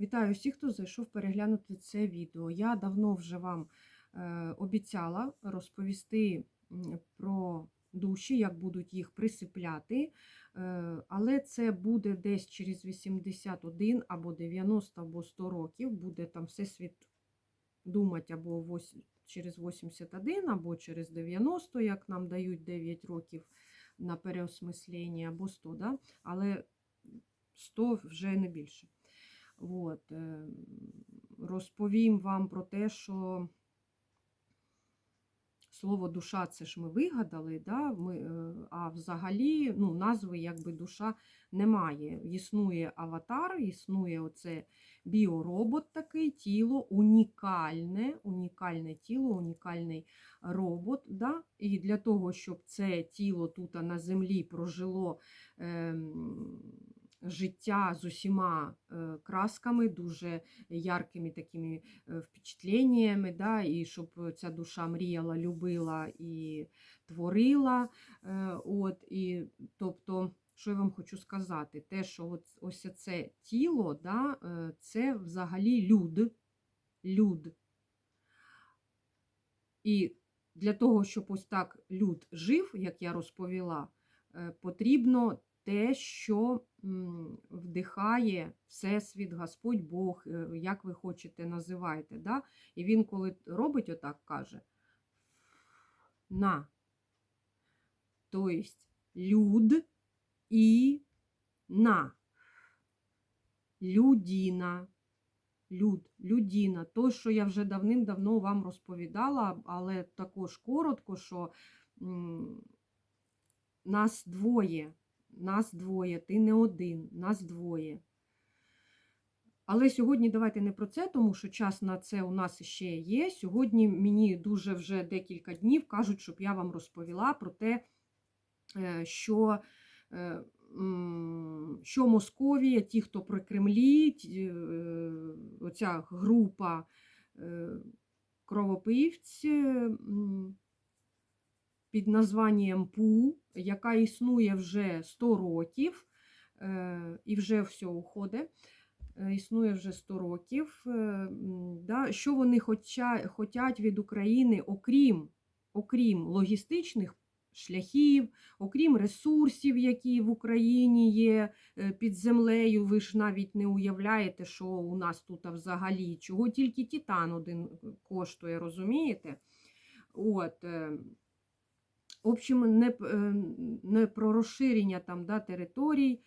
Вітаю всіх, хто зайшов переглянути це відео. Я давно вже вам е, обіцяла розповісти про душі, як будуть їх присипляти. Е, але це буде десь через 81 або 90 або 100 років. Буде там всесвіт думати або через 81, або через 90, як нам дають 9 років на переосмислення, або 100, да? але 100 вже не більше. От, е, розповім вам про те, що слово душа це ж ми вигадали, да? ми, е, а взагалі ну, назви якби душа немає. Існує аватар, існує оце біоробот такий, тіло, унікальне, унікальне тіло, унікальний робот. Да? І для того, щоб це тіло тут на землі прожило. ем, життя з усіма е, красками, дуже яркими такими е, впечатленнями, да, і щоб ця душа мріяла, любила і творила. Е, От, і, тобто, що я вам хочу сказати? Те, що от, ось це тіло, да, це взагалі люд. люд. І для того, щоб ось так люд жив, як я розповіла, потрібно те, що вдихає Всесвіт, Господь Бог, е, як ви хочете називайте. Да? І він, коли робить отак, каже на. Тобто люд і на. Людіна. Люд, людіна. То, що я вже давним-давно вам розповідала, але також коротко, що нас двоє. Нас двоє, ти не один, нас двоє. Але сьогодні давайте не про це, тому що час на це у нас ще є. Сьогодні мені дуже вже декілька днів кажуть, щоб я вам розповіла про те, е, що, е, що Московія, ті, хто при Кремлі, е, оця група кровопивць. Під названням ПУ, яка існує вже 100 років, е, і вже все уходить. е, Існує вже 100 років. е, що вони хоча, хотять від України, окрім, окрім логістичних шляхів, окрім ресурсів, які в Україні є під землею. Ви ж навіть не уявляєте, що у нас тут взагалі, чого тільки Титан один коштує, розумієте? От, в общем, не, е, не про розширення там, да, територій.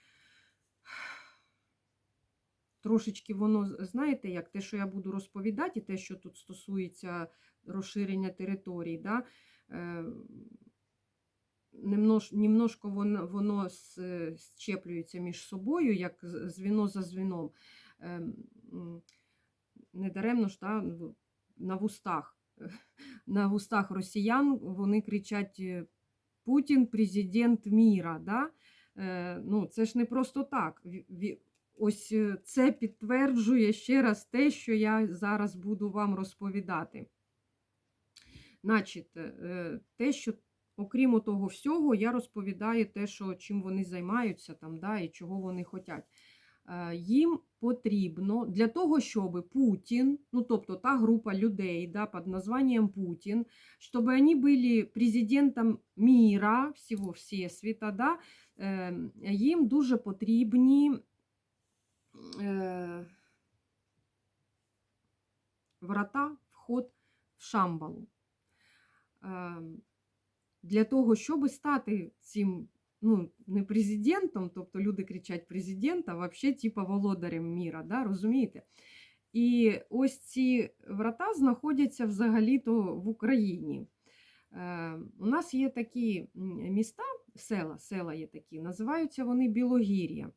Трошечки воно, знаєте, як те, що я буду розповідати, і те, що тут стосується розширення територій, да, е, немнож, немножко воно, воно щеплюється між собою, як звіно за звіном. Е, Недаремно ж да, на вустах на вустах росіян вони кричать е, Путін президент міра. Да? Е, ну, це ж не просто так. Ось е, це підтверджує ще раз те, що я зараз буду вам розповідати. Значить, те, що окрім того всього, я розповідаю те, що, чим вони займаються там, да, і чого вони хочуть. Е, Їм потрібно для того, щоб Путін, ну тобто та група людей да, під названням Путін, щоб вони були президентом міра, всього всесвіта, да, е, їм дуже потрібні е, врата, вход в Шамбалу. Для того, щоб стати цим ну, не президентом, тобто люди кричать президент, а взагалі типа володарем міра, да, розумієте? І ось ці врата знаходяться взагалі-то в Україні. Е, у нас є такі міста, села, села є такі, називаються вони Білогір'я.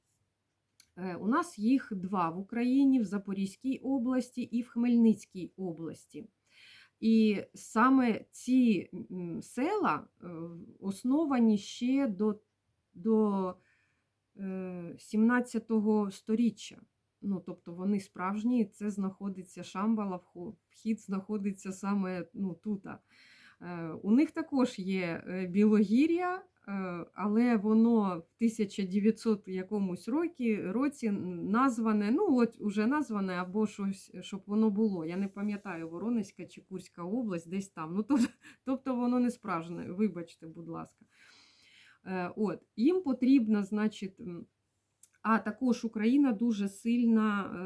Е, У нас їх два в Україні, в Запорізькій області і в Хмельницькій області. І саме ці села е, основані ще до, до е, 17 сторіччя. Ну, тобто вони справжні, це знаходиться Шамбала, вхід знаходиться саме ну, тут. Е, У них також є е, Білогір'я, е, але воно в 1900 якомусь році, році назване, ну от уже назване або щось, щоб воно було. Я не пам'ятаю, Воронезька чи Курська область, десь там. Ну, тобто, тобто воно не справжнє, вибачте, будь ласка. Е, От, Їм потрібно, значить, а також Україна дуже сильна е,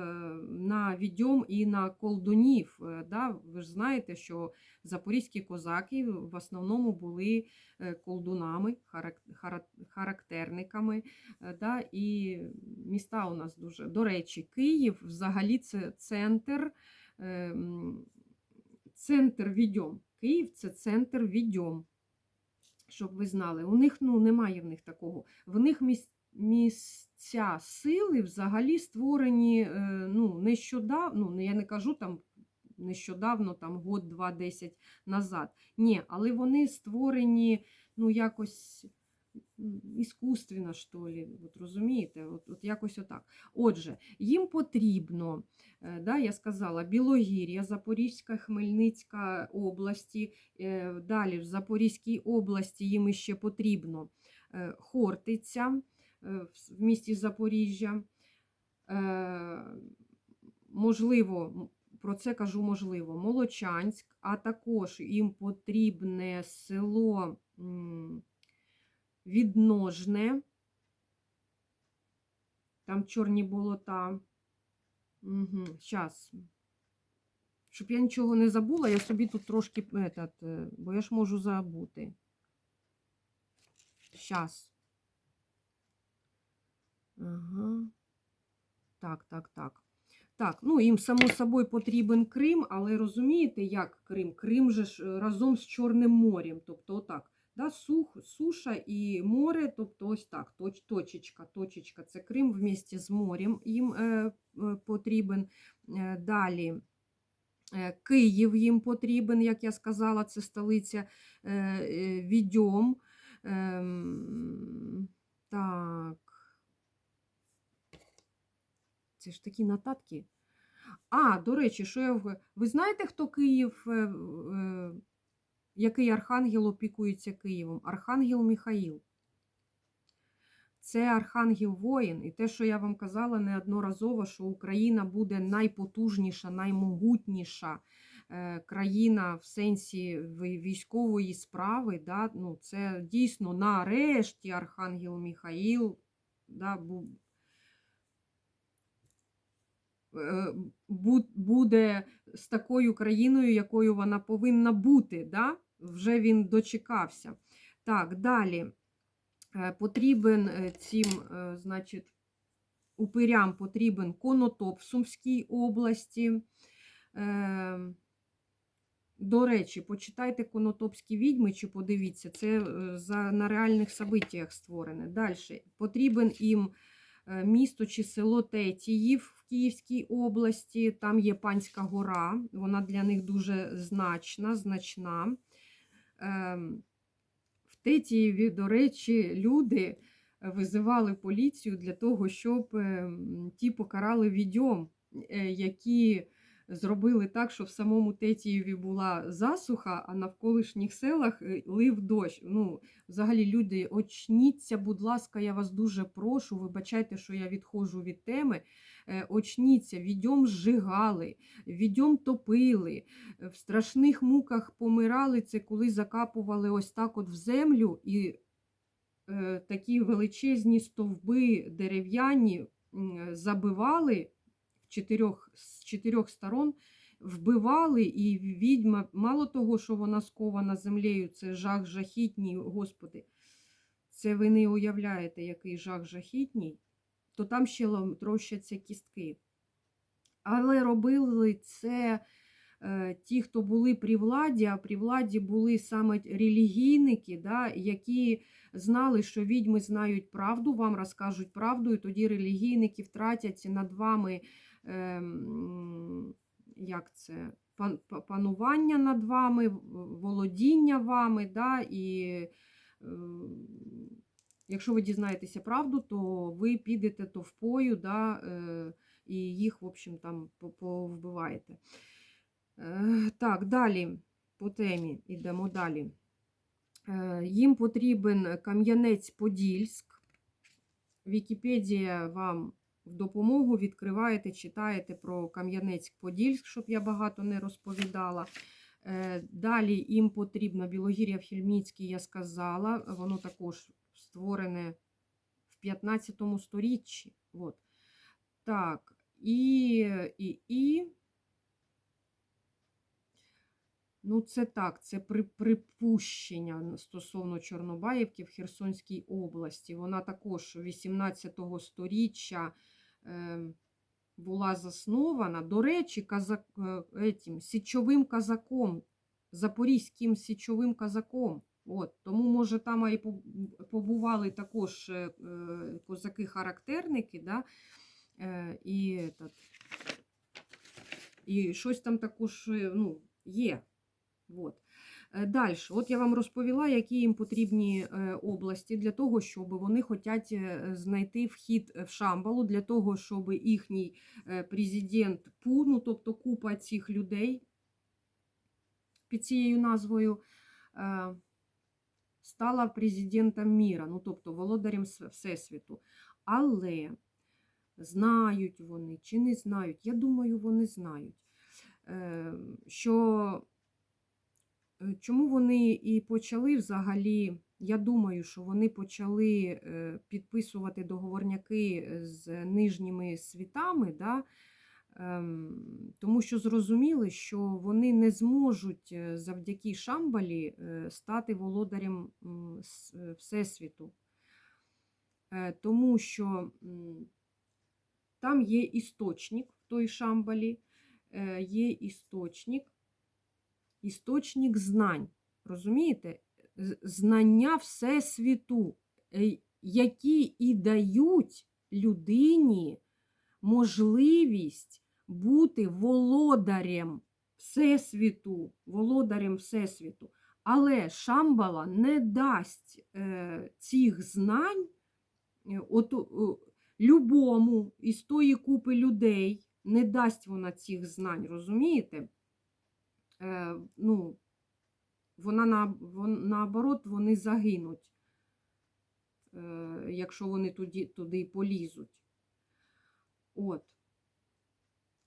на відьом і на колдунів. Е, Да? Ви ж знаєте, що запорізькі козаки в основному були колдунами, характерниками. Да? І міста у нас дуже. До речі, Київ взагалі це центр, центр відьом. Київ це центр відьом. Щоб ви знали, у них ну, немає в них такого. В них міс- місця сили взагалі створені е, ну, нещодавно, ну, я не кажу там нещодавно, там год, два, десять назад. Ні, але вони створені ну, якось іскусственно, що ли, от розумієте? От, от якось отак. Отже, їм потрібно, е, да, я сказала, Білогір'я, Запорізька, Хмельницька області, е, далі в Запорізькій області їм ще потрібно е, Хортиця в- місті Запоріжжя. Можливо, про це кажу можливо, Молочанськ, а також їм потрібне село Відножне, там чорні болота. Угу, Щас. Щоб я нічого не забула, я собі тут трошки, этот, е, бо я ж можу забути. Щас. Ага. Так, так, так. Так, ну їм само собою потрібен Крим, але розумієте, як Крим? Крим же ж е, разом з Чорним морем. Тобто отак. Да, сух, суша і море, тобто ось так, точ, точечка, точечка. Це Крим вместе з морем їм е, е, потрібен. Е, далі е, Київ їм потрібен, як я сказала, це столиця е, е, відьом. Ем, так. Це ж такі нотатки. А, до речі, що я ви знаєте, хто Київ, е, е, який архангел опікується Києвом? Архангел Михаїл. Це архангел воїн. І те, що я вам казала неодноразово, що Україна буде найпотужніша, наймогутніша е, країна в сенсі військової справи. Да? Ну, це дійсно нарешті Архангел Михаїл да, е, бу- буде з такою країною, якою вона повинна бути. Да? Вже він дочекався. Так, далі. Е, Потрібен е, цим, е, значить, упирям потрібен конотоп в Сумській області. До речі, почитайте конотопські відьми чи подивіться, це на реальних событіях створене. Далі. Потрібен їм місто чи село Тетіїв в Київській області. Там є Панська гора, вона для них дуже значна, значна. Ем, В Тетіїві, до речі, люди визивали поліцію для того, щоб ем, ті покарали відьом, е, які зробили так, що в самому Тетіїві була засуха, а навколишніх селах е, лив дощ. Ну, взагалі, люди, очніться, будь ласка, я вас дуже прошу. Вибачайте, що я відходжу від теми. Е, Очніться, відьом зжигали, відьом топили, е, в страшних муках помирали. Це коли закапували ось так от в землю і такі величезні стовби дерев'яні забивали чотирьох, з чотирьох сторон, вбивали, і відьма, мало того, що вона скована землею, це жах жахітній, Господи. Це ви не уявляєте, який жах жахітній, то там ще трощаться кістки. Але робили це е, ті, хто були при владі, а при владі були саме релігійники, да, які знали, що відьми знають правду, вам розкажуть правду, і тоді релігійники втратять над вами як це, панування над вами, володіння вами. Да, і е, якщо ви дізнаєтеся правду, то ви підете то в пою, да, е, і їх, в общем, там повбиваєте. Е, Так, далі по темі йдемо далі. Їм потрібен Кам'янець-Подільськ. Вікіпедія вам в допомогу відкриваєте, читаєте про Кам'янець-Подільськ, щоб я багато не розповідала. Е, Далі їм потрібно Білогір'я в Хельміцькій, я сказала, воно також створене в 15 сторіччі. От. Так, і, і, і. Ну, це так, це при, припущення стосовно Чорнобаївки в Херсонській області. Вона також 18 сторіччя була заснована. До речі, казак, е, етім, січовим казаком, запорізьким січовим казаком. От, тому, може, там і побували також е, е, козаки-характерники, да? е, і, этот, і щось там також е, ну, є. От. Далі, от я вам розповіла, які їм потрібні е, області для того, щоб вони хочуть е, знайти вхід в Шамбалу, для того, щоб їхній е, президент Пу, ну тобто купа цих людей під цією назвою, е, стала президентом міра, ну тобто володарем Всесвіту. Але знають вони чи не знають, я думаю, вони знають, е, що Е, Чому вони і почали взагалі? Я думаю, що вони почали е, підписувати договорняки з нижніми світами, да? ем, тому що зрозуміли, що вони не зможуть е, завдяки Шамбалі е, стати володарем е, Всесвіту. Е, Тому що там є істочник в той Шамбалі, е, є істочник істочник знань. Розумієте? Знання Всесвіту, е, які і дають людині можливість бути володарем Всесвіту, володарем Всесвіту. Але Шамбала не дасть е, цих знань е, от, любому із тої купи людей, не дасть вона цих знань, розумієте? Е, ну, вона на, наоборот, вони загинуть, е, якщо вони туди, туди полізуть. От.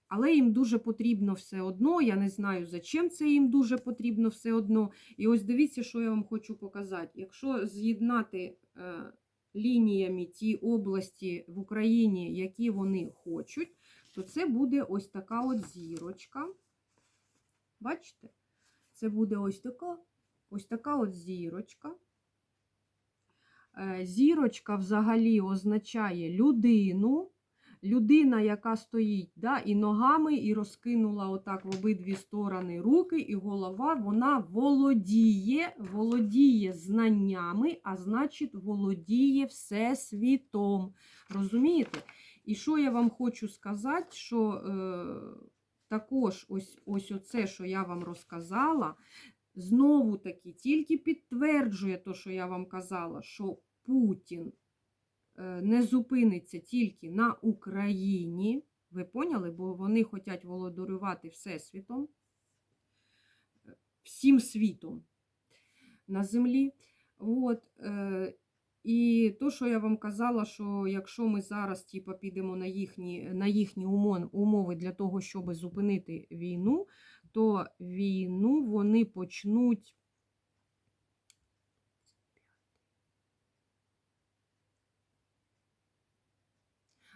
Але їм дуже потрібно все одно. Я не знаю, за чим це їм дуже потрібно все одно. І ось дивіться, що я вам хочу показати. Якщо з'єднати е, лініями ті області в Україні, які вони хочуть, то це буде ось така от зірочка. Бачите? Це буде ось така, ось така от зірочка. Е, Зірочка взагалі означає людину, людина, яка стоїть да, і ногами, і розкинула отак в обидві сторони руки, і голова, вона володіє, володіє знаннями, а значить, володіє всесвітом. Розумієте? І що я вам хочу сказати, що е, також ось, ось оце, що я вам розказала, знову таки тільки підтверджує те, що я вам казала, що Путін е, не зупиниться тільки на Україні. Ви поняли? Бо вони хочуть володарювати Всесвітом, всім світом на землі. От, е, і то, що я вам казала, що якщо ми зараз типу, підемо на їхні, на їхні умови для того, щоб зупинити війну, то війну вони почнуть.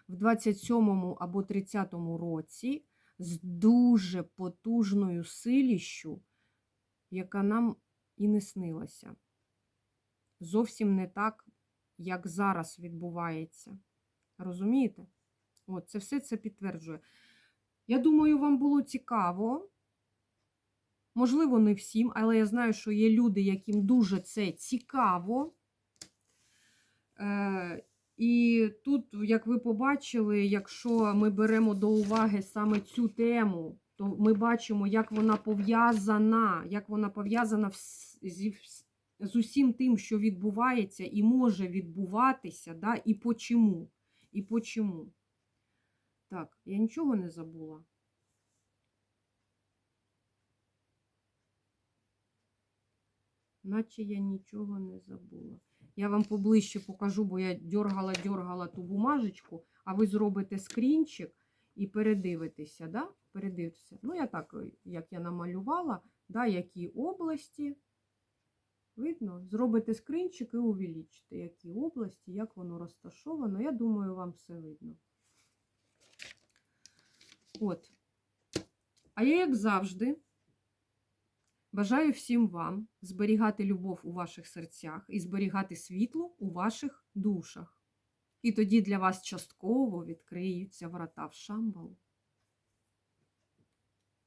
В 27-му або 30-му році з дуже потужною силіщу, яка нам і не снилася. Зовсім не так, як зараз відбувається. Розумієте? От, це все це підтверджує. Я думаю, вам було цікаво. Можливо, не всім, але я знаю, що є люди, яким дуже це цікаво. Е, і тут, як ви побачили, якщо ми беремо до уваги саме цю тему, то ми бачимо, як вона пов'язана, як вона пов'язана вс- з усім тим, що відбувається і може відбуватися, да, і почому. І почому. Так, я нічого не забула. наче я нічого не забула. Я вам поближче покажу, бо я дьоргала, дьоргала ту бумажечку, а ви зробите скрінчик і передивитеся, да? передивитеся. Ну, я так, як я намалювала, да, які області. Видно, зробите скринчик і увеличите, які області, як воно розташовано. Я думаю, вам все видно. От. А я, як завжди, бажаю всім вам зберігати любов у ваших серцях і зберігати світло у ваших душах. І тоді для вас частково відкриються врата в Шамбалу.